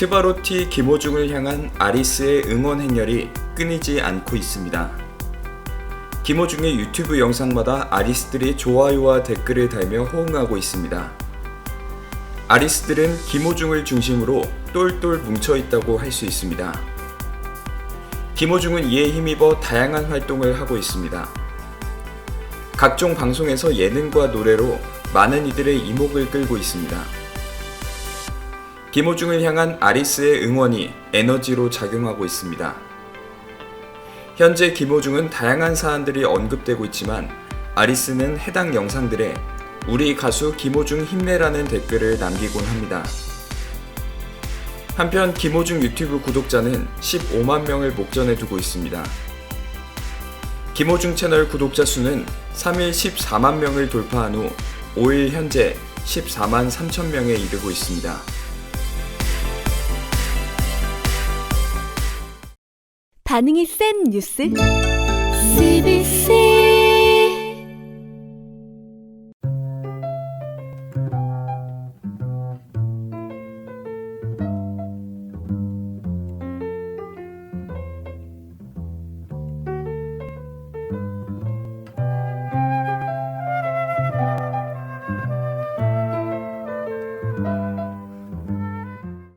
트바로티 김호중을 향한 아리스의 응원 행렬이 끊이지 않고 있습니다. 김호중의 유튜브 영상마다 아리스들이 좋아요와 댓글을 달며 호응하고 있습니다. 아리스들은 김호중을 중심으로 똘똘 뭉쳐 있다고 할 수 있습니다. 김호중은 이에 힘입어 다양한 활동을 하고 있습니다. 각종 방송에서 예능과 노래로 많은 이들의 이목을 끌고 있습니다. 김호중을 향한 아리스의 응원이 에너지로 작용하고 있습니다. 현재 김호중은 다양한 사안들이 언급되고 있지만 아리스는 해당 영상들에 우리 가수 김호중 힘내라는 댓글을 남기곤 합니다. 한편 김호중 유튜브 구독자는 15만 명을 목전에 두고 있습니다. 김호중 채널 구독자 수는 3일 14만 명을 돌파한 후 5일 현재 14만 3천 명에 이르고 있습니다. 반응이 센 뉴스? CBC